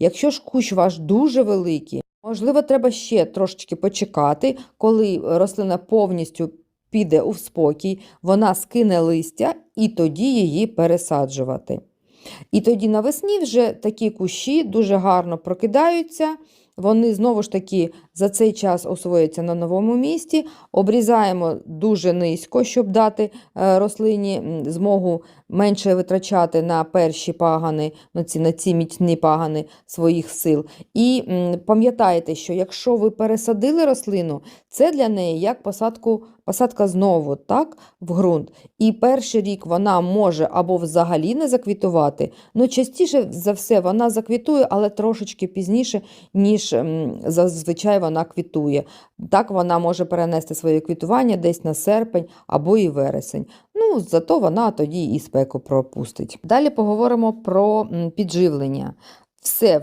Якщо ж кущ ваш дуже великий, можливо, треба ще трошечки почекати, коли рослина повністю піде у спокій, вона скине листя і тоді її пересаджувати. І тоді навесні вже такі кущі дуже гарно прокидаються. Вони знову ж таки за цей час освояться на новому місці. Обрізаємо дуже низько, щоб дати е, рослині змогу менше витрачати на перші пагани, на ці, на ці міцні пагани своїх сил. І пам'ятайте, що якщо ви пересадили рослину, це для неї як посадку, посадка знову так, в ґрунт. І перший рік вона може або взагалі не заквітувати, ну частіше за все вона заквітує, але трошечки пізніше, ніж м, зазвичай вона квітує. Так вона може перенести своє квітування десь на серпень або і вересень. Ну, зато вона тоді і спеку пропустить. Далі поговоримо про підживлення. Все